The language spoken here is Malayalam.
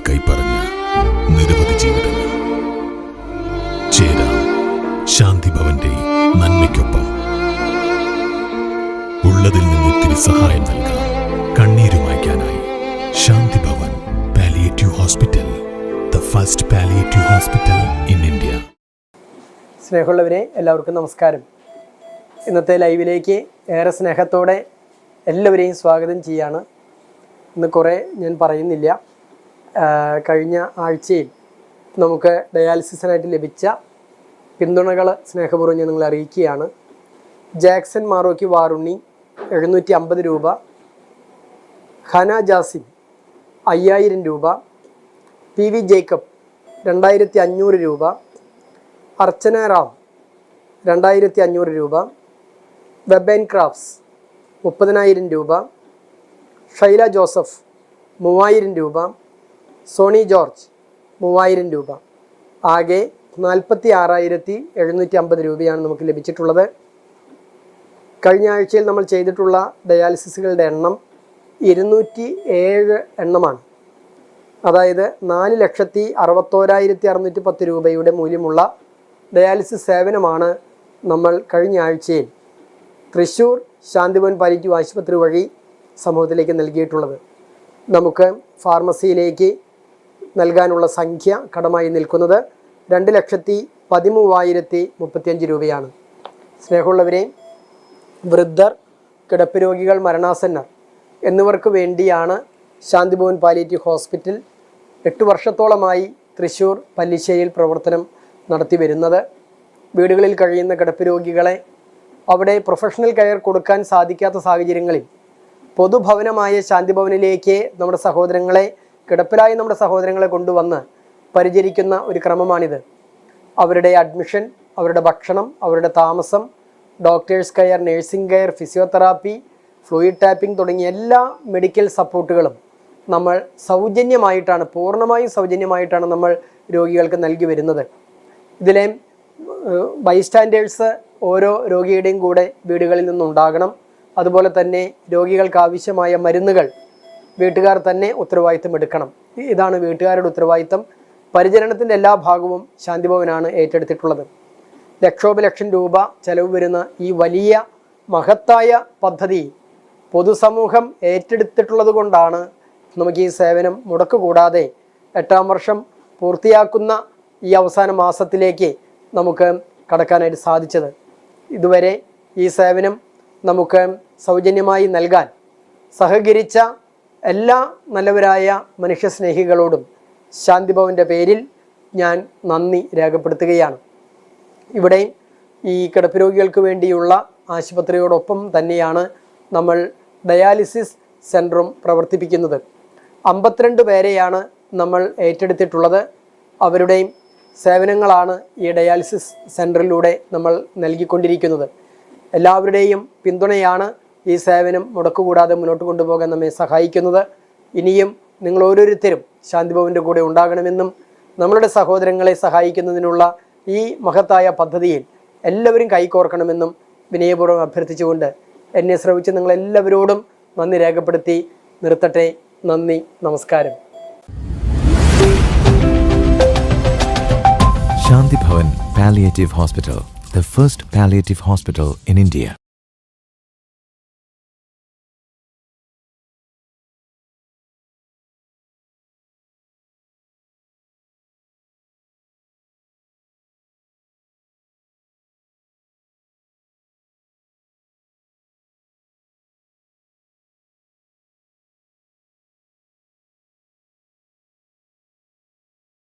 ജീവിതത്തെ കൈപ്പറഞ്ഞ നിരവധി ജീവിതങ്ങൾ. ചേരാം ശാന്തി നന്മയ്ക്കൊപ്പം. ഉള്ളതിൽ നിന്ന് ഇത്തിരി സഹായം നൽകാം. കണ്ണീര് മായ്ക്കാനായി Shanthi palliative hospital the first palliative hospital in India സ്നേഹമുള്ളവരെ എല്ലാവർക്കും നമസ്കാരം. ഇന്നത്തെ ലൈവിലേക്ക് ഏറെ സ്നേഹത്തോടെ എല്ലാവരെയും സ്വാഗതം ചെയ്യാണ്. ഇന്ന് കുറേ ഞാൻ പറയുന്നില്ല. കഴിഞ്ഞ ആഴ്ചയിൽ നമുക്ക് ഡയാലിസിസിനായിട്ട് ലഭിച്ച പിന്തുണകൾ സ്നേഹപൂർവം ഞാൻ നിങ്ങളെ അറിയിക്കുകയാണ്. ജാക്സൺ മാറോക്കി വാറുണ്ണി എഴുന്നൂറ്റി അമ്പത് രൂപ. ഹന ജാസിം അയ്യായിരം രൂപ. പി വി ജേക്കബ് രണ്ടായിരത്തി അഞ്ഞൂറ് രൂപ. അർച്ചന റാം രണ്ടായിരത്തി അഞ്ഞൂറ് രൂപ. വെബ് ആൻഡ് ക്രാഫ്റ്റ്സ് മുപ്പതിനായിരം രൂപ. ഷൈല ജോസഫ് മൂവായിരം രൂപ. സോണി ജോർജ് മൂവായിരം രൂപ. ആകെ നാൽപ്പത്തി ആറായിരത്തി എഴുന്നൂറ്റി അമ്പത് രൂപയാണ് നമുക്ക് ലഭിച്ചിട്ടുള്ളത്. കഴിഞ്ഞ ആഴ്ചയിൽ നമ്മൾ ചെയ്തിട്ടുള്ള ഡയാലിസിസുകളുടെ എണ്ണം ഇരുന്നൂറ്റി ഏഴ് എണ്ണമാണ്. അതായത് നാല് ലക്ഷത്തി അറുപത്തോരായിരത്തി അറുന്നൂറ്റി പത്ത് രൂപയുടെ മൂല്യമുള്ള ഡയാലിസിസ് സേവനമാണ് നമ്മൾ കഴിഞ്ഞ ആഴ്ചയിൽ തൃശ്ശൂർ ശാന്തിവൻ പാലിറ്റീവ് ആശുപത്രി വഴി സമൂഹത്തിലേക്ക് നൽകിയിട്ടുള്ളത്. നമുക്ക് ഫാർമസിയിലേക്ക് നൽകാനുള്ള സംഖ്യ കടമായി നിൽക്കുന്നത് രണ്ട് ലക്ഷത്തി പതിമൂവായിരത്തി മുപ്പത്തിയഞ്ച് രൂപയാണ്. സ്നേഹമുള്ളവരെ വൃദ്ധർ കിടപ്പ് രോഗികൾ മരണാസന്നർ എന്നിവർക്ക് വേണ്ടിയാണ് ശാന്തിഭവൻ പാലിയേറ്റീവ് ഹോസ്പിറ്റൽ എട്ട് വർഷത്തോളമായി തൃശ്ശൂർ പല്ലിശ്ശേരിയിൽ പ്രവർത്തനം നടത്തി വരുന്നത്. വീടുകളിൽ കഴിയുന്ന കിടപ്പ് രോഗികളെ അവിടെ പ്രൊഫഷണൽ കെയർ കൊടുക്കാൻ സാധിക്കാത്ത സാഹചര്യങ്ങളിൽ പൊതുഭവനമായ ശാന്തിഭവനിലേക്ക് നമ്മുടെ സഹോദരങ്ങളെ കിടപ്പിലായ നമ്മുടെ സഹോദരങ്ങളെ കൊണ്ടുവന്ന് പരിചരിക്കുന്ന ഒരു ക്രമമാണിത്. അവരുടെ അഡ്മിഷൻ അവരുടെ ഭക്ഷണം അവരുടെ താമസം doctors care nursing care physiotherapy fluid tapping തുടങ്ങിയ എല്ലാ മെഡിക്കൽ സപ്പോർട്ടുകളും നമ്മൾ സൗജന്യമായിട്ടാണ് പൂർണമായും സൗജന്യമായിട്ടാണ് നമ്മൾ രോഗികൾക്ക് നൽകി വരുന്നത്. ഇതിലെ ബൈസ്റ്റാൻഡേഴ്സ് ഓരോ രോഗിയുടെയും കൂടെ വീടുകളിൽ നിന്നുണ്ടാകണം. അതുപോലെ തന്നെ രോഗികൾക്ക് ആവശ്യമായ മരുന്നുകൾ വീട്ടുകാർ തന്നെ ഉത്തരവാദിത്തം എടുക്കണം. ഇതാണ് വീട്ടുകാരുടെ ഉത്തരവാദിത്തം പരിചരണത്തിന്റെ എല്ലാ ഭാഗവും ശാന്തിഭവനാണ് ഏറ്റെടുത്തിട്ടുള്ളത്. ലക്ഷോപലക്ഷം രൂപ ചെലവ് വരുന്ന ഈ വലിയ മഹത്തായ പദ്ധതി പൊതുസമൂഹം ഏറ്റെടുത്തിട്ടുള്ളത് കൊണ്ടാണ് നമുക്ക് ഈ സേവനം മുടക്ക് കൂടാതെ എട്ടാം വർഷം പൂർത്തിയാക്കുന്ന ഈ അവസാന മാസത്തിലേക്ക് നമുക്ക് കടക്കാനായിട്ട് സാധിച്ചത്. ഇതുവരെ ഈ സേവനം നമുക്ക് സൗജന്യമായി നൽകാൻ സഹകരിച്ച എല്ലാ നല്ലവരായ മനുഷ്യസ്നേഹികളോടും ശാന്തിഭവന്റെ പേരിൽ ഞാൻ നന്ദി രേഖപ്പെടുത്തുകയാണ്. ഇവിടെ ഈ കിടപ്പ് രോഗികൾക്ക് വേണ്ടിയുള്ള ആശുപത്രിയോടൊപ്പം തന്നെയാണ് നമ്മൾ ഡയാലിസിസ് സെന്ററും പ്രവർത്തിപ്പിക്കുന്നത്. അമ്പത്തിരണ്ട് പേരെയാണ് നമ്മൾ ഏറ്റെടുത്തിട്ടുള്ളത്. അവരുടെയും സേവനങ്ങളാണ് ഈ ഡയാലിസിസ് സെന്ററിലൂടെ നമ്മൾ നൽകിക്കൊണ്ടിരിക്കുന്നത്. എല്ലാവരുടെയും പിന്തുണയാണ് ഈ സേവനം മുടക്കുകൂടാതെ മുന്നോട്ട് കൊണ്ടുപോകാൻ നമ്മെ സഹായിക്കുന്നത്. ഇനിയും നിങ്ങൾ ഓരോരുത്തരും ശാന്തിഭവന്റെ കൂടെ ഉണ്ടാകണമെന്നും നമ്മളുടെ സഹോദരങ്ങളെ സഹായിക്കുന്നതിനുള്ള ഈ മഹത്തായ പദ്ധതിയിൽ എല്ലാവരും കൈകോർക്കണമെന്നും വിനയപൂർവം അഭ്യർത്ഥിച്ചുകൊണ്ട് എന്നെ ശ്രവിച്ച് നിങ്ങളെല്ലാവരോടും നന്ദി രേഖപ്പെടുത്തി നിർത്തട്ടെ. നന്ദി. നമസ്കാരം. Shanthibhavan palliative hospital the first palliative hospital in India.